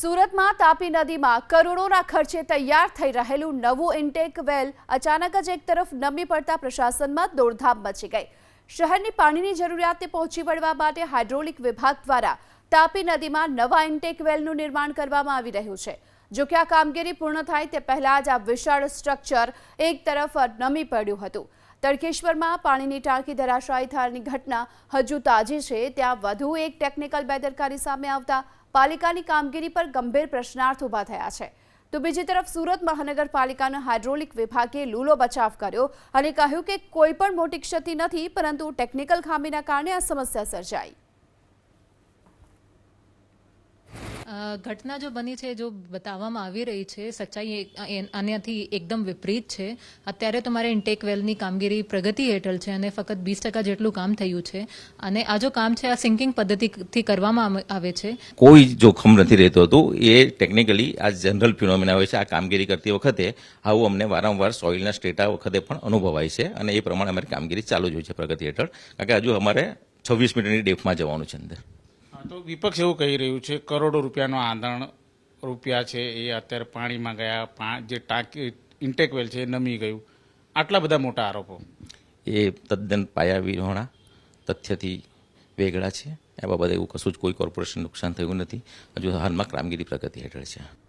સુરતમાં તાપી નદીમાં કરોડોના ખર્ચે તૈયાર થઈ રહેલું નવું ઇન્ટેક વેલ અચાનક જ એક તરફ નમી પડતા પ્રશાસનમાં દોડધામ મચી ગઈ. શહેરની પાણીની જરૂરિયાતને પહોંચી વળવા માટે હાઇડ્રોલિક વિભાગ દ્વારા તાપી નદીમાં નવા ઇન્ટેક વેલનું નિર્માણ કરવામાં આવી રહ્યું છે. જો કે આ કામગીરી પૂર્ણ થાય તે પહેલાં જ આ વિશાળ સ્ટ્રક્ચર એક તરફ નમી પડ્યું હતું. તડકેશ્વરમાં પાણીની ટાંકી ધરાશાયી થવાની ઘટના હજુ તાજી છે. ત્યાં વધુ એક ટેકનિકલ બેદરકારી સામે આવતા પાલિકાની કામગીરી પર ગંભીર પ્રશ્નાર્થ ઊભા થયા છે. તો બીજી તરફ સુરત મહાનગરપાલિકાના હાઇડ્રોલિક વિભાગે લૂલો બચાવ કર્યો અને કહ્યું કે કોઈ પણ મોટી ક્ષતિ નથી, પરંતુ ટેકનિકલ ખામીના કારણે આ સમસ્યા સર્જાઈ. ઘટના જો બની છે, જો બતાવવામાં આવી રહી છે, સચ્ચાઈ આનાથી એકદમ વિપરીત છે. અત્યારે તો મારે ઇન્ટેક વેલની કામગીરી પ્રગતિ હેઠળ છે અને ફક્ત વીસ ટકા જેટલું કામ થયું છે. અને આ જો કામ છે, આ સિંકિંગ પદ્ધતિથી કરવામાં આવે છે. કોઈ જોખમ નથી રહેતું હતું. એ ટેકનિકલી આ જનરલ ફિનોમિના હોય છે. આ કામગીરી કરતી વખતે આવું અમને વારંવાર સોઇલના સ્ટેટા વખતે પણ અનુભવાય છે અને એ પ્રમાણે અમારી કામગીરી ચાલુ જ હોય છે પ્રગતિ હેઠળ. કારણ કે હજુ અમારે છવ્વીસ મિનિટની ડેફમાં જવાનું છે અંદર. તો વિપક્ષ એવું કહી રહ્યું છે, કરોડો રૂપિયાનો આંધણ રૂપિયા છે, એ અત્યારે પાણીમાં ગયા જે ટાંકી ઇન્ટેક વેલ છે, એ નમી ગયું. આટલા બધા મોટા આરોપો. એ તદ્દન પાયા વિહોણા, તથ્યથી વેગળા છે. એ બાબતે એવું કશું જ કોઈ કોર્પોરેશન નુકસાન થયું નથી. હજુ હાલમાં કામગીરી પ્રગતિ હેઠળ છે.